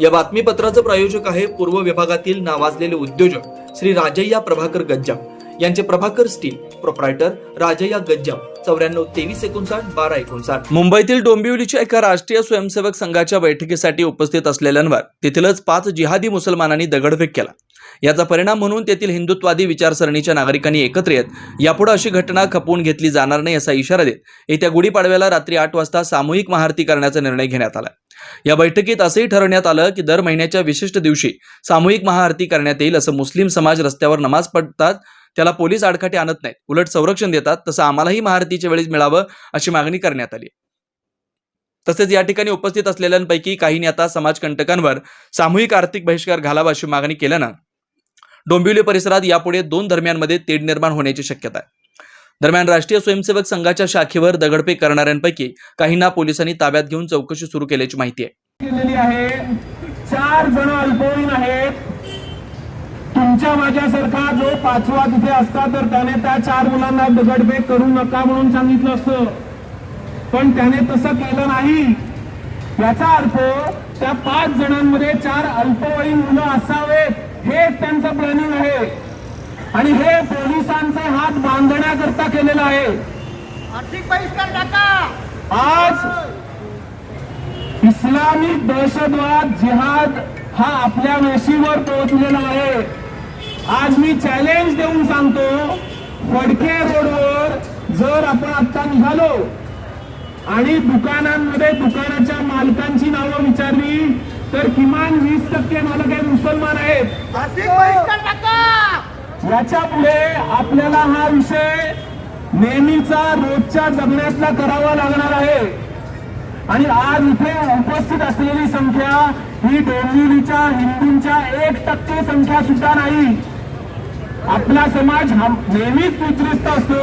या बातमीपत्राचं प्रायोजक आहे पूर्व विभागातील नावाजलेले उद्योजक श्री राजय्या प्रभाकर गज्जाम. यांचे प्रभाकर स्टील प्रोप्रायटर राजया गज्जम चौऱ्याण्णव तेवीस एकोणसाठ बारा एकोणसाठ. मुंबईतील डोंबिवलीच्या एका राष्ट्रीय स्वयंसेवक संघाच्या बैठकीसाठी उपस्थित असलेल्यांवर तेथीलच पाच जिहादी मुसलमानांनी दगडफेक केला. याचा परिणाम म्हणून तेथील हिंदुत्वादी विचारसरणीच्या नागरिकांनी एकत्र येत यापुढे अशी घटना खपवून घेतली जाणार नाही असा इशारा देत येत्या गुढीपाडव्याला रात्री आठ वाजता सामूहिक महाआरती करण्याचा निर्णय घेण्यात आला. या बैठकीत असंही ठरवण्यात आलं की दर महिन्याच्या विशिष्ट दिवशी सामूहिक महाआरती करण्यात येईल असं मुस्लिम समाज रस्त्यावर नमाज पडतात त्याला पोलीस आडकाठी आणत नाहीत. उलट संरक्षण देतात. तसं आम्हालाही महारतीच्या वेळेस मिळावं अशी मागणी करण्यात आली. तसेच या ठिकाणी उपस्थित असलेल्यांपैकी काहींनी आता समाजकंटकांवर सामूहिक आर्थिक बहिष्कार घालावा अशी मागणी केल्यानं डोंबिवली परिसरात यापुढे दोन धर्मियांमध्ये तेढ निर्माण होण्याची शक्यता आहे. दरम्यान राष्ट्रीय स्वयंसेवक संघाच्या शाखेवर दगडफेक करणाऱ्यांपैकी काहींना पोलिसांनी ताब्यात घेऊन चौकशी सुरू केल्याची माहिती आहे. आहे. चार जण अल्पवयीन आहेत. तुमच्या माझ्यासारखा जो पाचवा तिथे असता तर त्याने त्या चार मुलांना दगडफेक करू नका म्हणून सांगितलं असतं. पण त्याने तसं केलं नाही. याचा अर्थ त्या पाच जणांमध्ये चार अल्पवयीन मुलं असावेत हेच त्यांचं प्लॅनिंग आहे. आणि हे पोलिसांचे हात बांधण्याकरता केलेलं आहे. आर्थिक बहिष्कार टाका. आज इस्लामिक दहशतवाद जिहाद हा आपल्या वेशीवर पोहोचलेला आहे. आज मी चॅलेंज देऊन सांगतो फडके रोडवर जर आपण आता निघालो आणि दुकानांमध्ये दुकानाच्या मालकांची नावं विचारली तर किमान वीस टक्के मालक हे मुसलमान आहेत. याच्यापुढे आपल्याला हा विषय नेहमीचा रोजच्या जगण्यातला करावा लागणार आहे. आणि आज इथे उपस्थित असलेली संख्या ही डोंबिवलीच्या हिंदूंच्या एक टक्के संख्या सुद्धा नाही. आपला समाज नेहमीच निकृष्ट असतो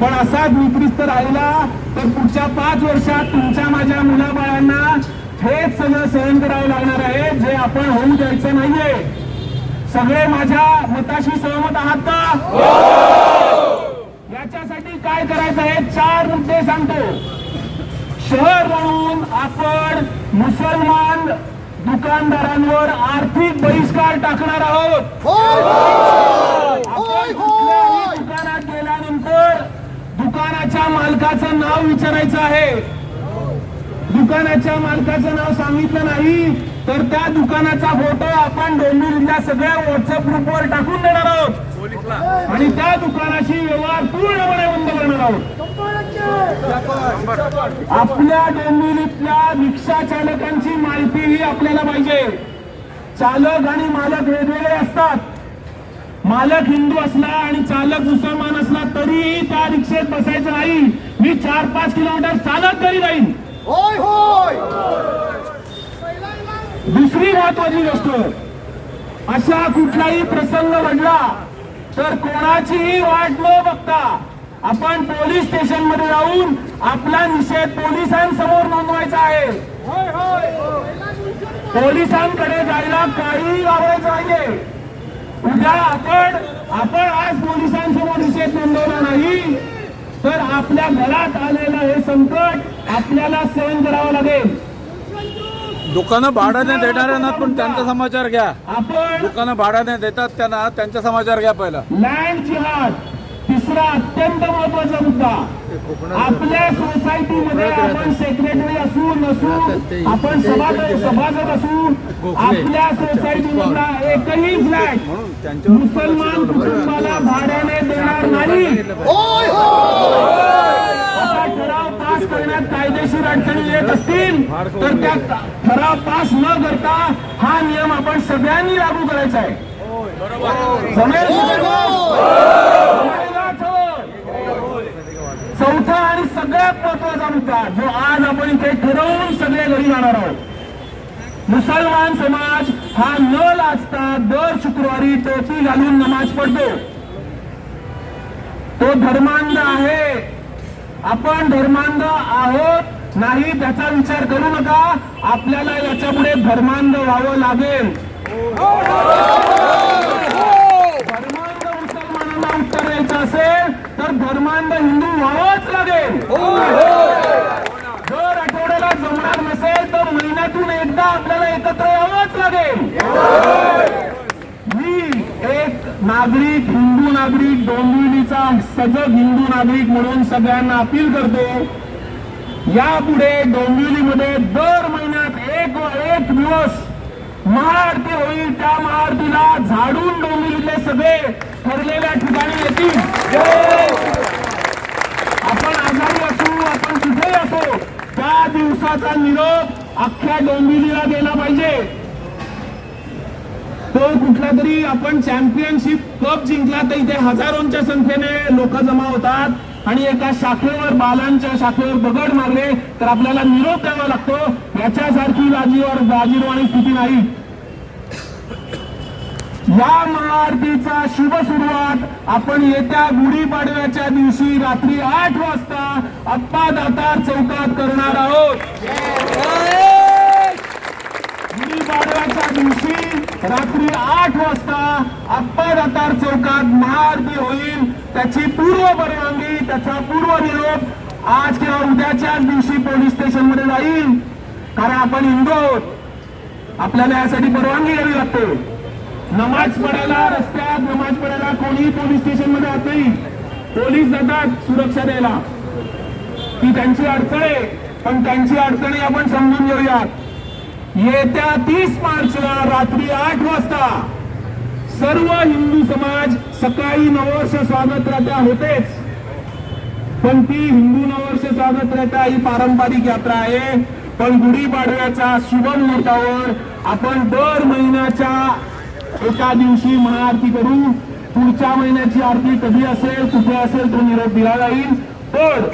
पण असाच निकृष्ट राहिला तर पुढच्या पाच वर्षात तुमच्या माझ्या मुलाबाळांना हेच सगळं सहन करावं लागणार आहे जे आपण होऊ द्यायचं नाहीये. सगळे माझ्या मताशी सहमत आहात का? याच्यासाठी काय करायचं आहे चार मुद्दे सांगतो. शहर म्हणून आपण मुसलमान दुकानदारांवर आर्थिक बहिष्कार टाकणार आहोत होय आपण कुठल्याही दुकानात गेल्यानंतर दुकानाच्या मालकाचं नाव विचारायचं आहे. दुकानाच्या मालकाचं नाव सांगितलं नाही तर त्या दुकानाचा फोटो आपण डोंबिवलीच्या सगळ्या व्हॉट्सअप ग्रुपवर टाकून देणार आहोत. आणि त्या दुकानाची व्यवहार पूर्णपणे बंद करणार आहोत. आपल्या डोंबिवलीतल्या रिक्षा चालकांची माहिती ही आपल्याला पाहिजे. चालक आणि मालक वेगवेगळे असतात. मालक हिंदू असला आणि चालक मुसलमान असला तरीही त्या रिक्षेत बसायचं नाही. मी चार पाच किलोमीटर चालत तरी जाईन. होय होय. दुसरी महत्वाची गोष्ट अशा कुठलाही प्रसंग घडला तर कोणाचीही वाट न बघता आपण पोलीस स्टेशनमध्ये जाऊन आपला निषेध पोलिसांसमोर नोंदवायचा आहे. पोलिसांकडे जायला काही लावायचं नाहीये. उद्या आपण आपण आज पोलिसांसमोर निषेध नोंदवला नाही. तर आपल्या घरात आलेलं हे संकट आपल्याला सहन करावं लागेल. दुकानं भाड्याने देणाऱ्यांना पण त्यांचा समाचार घ्या. आपण दुकानं भाड्याने देतात त्यांना त्यांचा समाचार घ्या पहिला. लँड जिहाद तिसरा अत्यंत महत्त्वाचा मुद्दा. आपल्या सोसायटीमध्ये आपण सेक्रेटरी असू नसू आपण सभासद सभासद असू आपल्या सोसायटीमधला एकही फ्लॅट मुसलमान कुटुंबाला भाड्याने देणार नाही. असा ठराव पास करण्यात कायदेशीर अडचणी येत असतील तर त्या ठराव पास न करता हा नियम आपण सगळ्यांनी लागू करायचा आहे. हो. चौथा आणि सगळ्यात महत्त्वाचा मुद्दा जो आज आपण इथे ठरवून सगळे घरी जाणार आहोत. मुसलमान समाज हा न लाजता दर शुक्रवारी टोपी घालून नमाज पडतो तो धर्मांध आहे. आपण धर्मांध आहोत नाही त्याचा विचार करू नका. आपल्याला याच्यापुढे धर्मांध व्हावं लागेल. धर्मांध मुसलमानांना उत्तर द्यायचं असेल तर धर्मांध हिंदू व्हावाच लागेल. हो. जर आठवड्याला जमणार नसेल तर महिन्यातून एकदा आपल्याला एकत्र यावंच लागेल. मी एक नागरिक हिंदू नागरिक डोंबिवलीचा सजग हिंदू नागरिक म्हणून सगळ्यांना अपील करतो यापुढे डोंबिवलीमध्ये दर महिन्यात एक एक दिवस महाआरती होईल. त्या महाआरतीला झाडून डोंबिवलीतले सगळे ठरलेल्या ठिकाणी येतील. या दिवसाचा निरोप अख्ख्या डोंबिवलीला गेला पाहिजे. तो कुठला तरी आपण चॅम्पियनशिप कप जिंकला तर इथे हजारोंच्या संख्येने लोक जमा होतात आणि एका शाखेवर बालांच्या शाखेवर दगड मारले तर आपल्याला निरोप द्यावा लागतो. याच्यासारखी बाजीवर बाजीरवाणी स्थिती नाही. या महाआरतीचा शुभ सुरुवात आपण येत्या गुढीपाडव्याच्या दिवशी रात्री आठ वाजता अप्पा दातार चौकात करणार आहोत. गुढीपाडव्याच्या दिवशी रात्री आठ वाजता आप्पा दातार चौकात महाआरती होईल. त्याची पूर्व परवानगी त्याचा पूर्व निरोप आज किंवा उद्याच्याच दिवशी पोलीस स्टेशनमध्ये जाईल. कारण आपण हिंदू आहोत आपल्याला यासाठी परवानगी घ्यावी लागते. नमाज पडायला रस्त्यात नमाज पडायला कोणीही पोलीस स्टेशनमध्ये जात नाही. पोलीस जातात सुरक्षा द्यायला. ती त्यांची अडचण आहे. पण त्यांची अडचणी आपण समजून घेऊयात. येत्या तीस मार्चला रात्री आठ वाजता सर्व हिंदू समाज सकाळी नववर्ष स्वागत होतेच. पण ती हिंदू नववर्ष स्वागत ही पारंपरिक यात्रा आहे. पण गुढीपाडव्याच्या शुभ मुहूर्तावर आपण दर महिन्याच्या एका दिवशी महाआरती करू. पुढच्या महिन्याची आरती कधी असेल कुठे असेल तो निरोप दिला जाईल. पण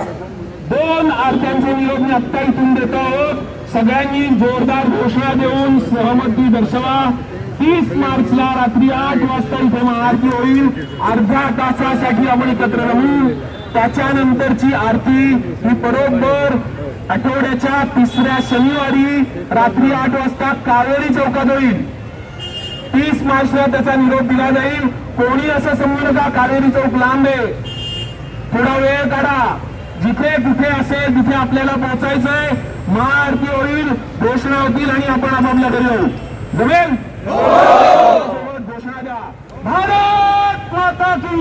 दोन आरत्यांचा निरोप मी आत्ता इथून देतो. आहोत सगळ्यांनी जोरदार घोषणा देऊन सहमती दर्शवा. तीस मार्चला रात्री आठ वाजता इथे महाआरती होईल. अर्ध्या तासासाठी आपण एकत्र राहू. त्याच्यानंतरची आरती ही बरोबर आठवड्याच्या तिसऱ्या शनिवारी रात्री आठ वाजता कावेरी चौकात होईल. तीस मार्चला त्याचा निरोप दिला जाईल. कोणी असं समजू नका कावेरी चौक लांब आहे. थोडा वेळ काढा. जिथे कुठे असेल तिथे आपल्याला पोहोचायचंय. महाआरती होईल घोषणा होतील आणि आपण आपापल्या घरी जाऊ जमेल? हो! घोषणा द्या. भारत माता की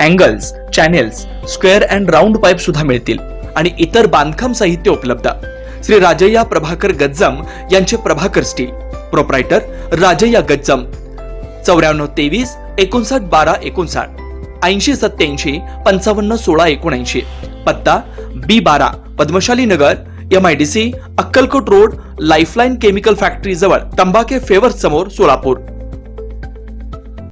angles channels square and round pipe सुद्धा मिळतील. आणि इतर बांधकाम साहित्य उपलब्ध. श्री राजय्या प्रभाकर गज्जम यांचे प्रभाकर स्टील प्रोप्रायटर राजय्या गज्जम. चौऱ्याण्णव तेवीस एकोणसाठ बारा एकोणसाठ. ऐंशी सत्याऐंशी पंचावन्न सोळा एकोणऐंशी. पत्ता बी बारा Padmashali Nagar M I D C Akkalkot road Lifeline chemical factory जवळ तंबाखे फेवर समोर सोलापूर.